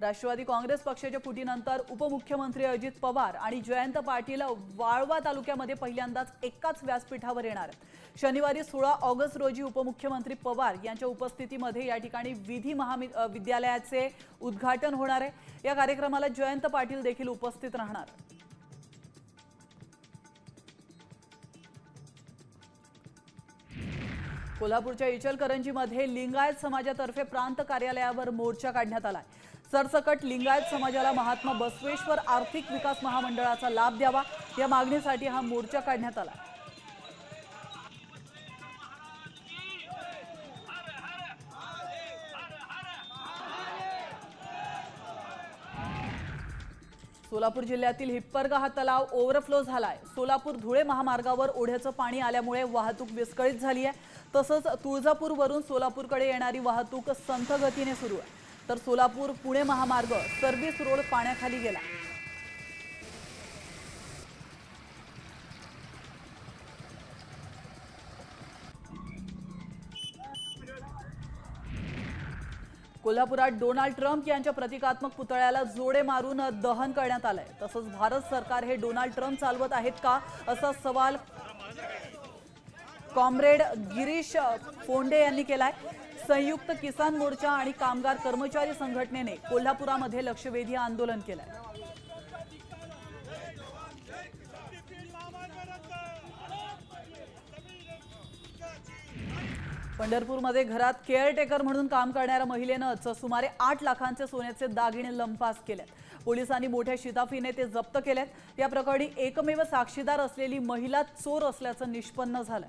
राष्ट्रवादी काँग्रेस पक्षाच्या फुटीनंतर उपमुख्यमंत्री अजित पवार आणि जयंत पाटील वाळवा तालुक्यामध्ये पहिल्यांदाच एकाच व्यासपीठावर येणार. शनिवारी सोळा ऑगस्ट रोजी उपमुख्यमंत्री पवार यांच्या उपस्थितीमध्ये या ठिकाणी विधी महाविद्यालयाचे उद्घाटन होणार आहे. या कार्यक्रमाला जयंत पाटील देखील उपस्थित राहणार. कोल्हापूरच्या इचलकरंजीमध्ये लिंगायत समाजातर्फे प्रांत कार्यालयावर मोर्चा काढण्यात आलाय. सरसकट लिंगायत समाजाला महात्मा बसवेश्वर आर्थिक विकास महामंडळाचा लाभ द्यावा या मागणीसाठी हा मोर्चा काढण्यात आला. सोलापूर जिल्ह्यातील हिप्परगा हा तलाव ओव्हरफ्लो झालाय. सोलापूर धुळे महामार्गावर ओढ्याचं पाणी आल्यामुळे वाहतूक विस्कळीत झाली आहे तसंच तुळजापूरवरून सोलापूरकडे येणारी वाहतूक संथ गतीने सुरू आहे. तर सोलापूर पुणे महामार्ग सर्व्हिस रोड पाण्याखाली गेला. कोल्हापुरात डोनाल्ड ट्रम्प यांच्या प्रतिकात्मक पुतळ्याला जोडे मारून दहन करण्यात आलंय. तसंच भारत सरकार हे डोनाल्ड ट्रम्प चालवत आहेत का असा सवाल कॉम्रेड गिरीश फोंडे यांनी केलाय. संयुक्त किसान मोर्चा आणि कामगार कर्मचारी संघटनेने कोल्हापुरामध्ये लक्षवेधी आंदोलन केलंय. पंढरपूरमध्ये घरात केअरटेकर म्हणून काम करणाऱ्या महिलेनंच सुमारे आठ लाखांचे सोन्याचे दागिने लंपास केलेत. पोलिसांनी मोठ्या शिताफीने ते जप्त केलेत. या प्रकरणी एकमेव साक्षीदार असलेली महिला चोर असल्याचं निष्पन्न झालंय.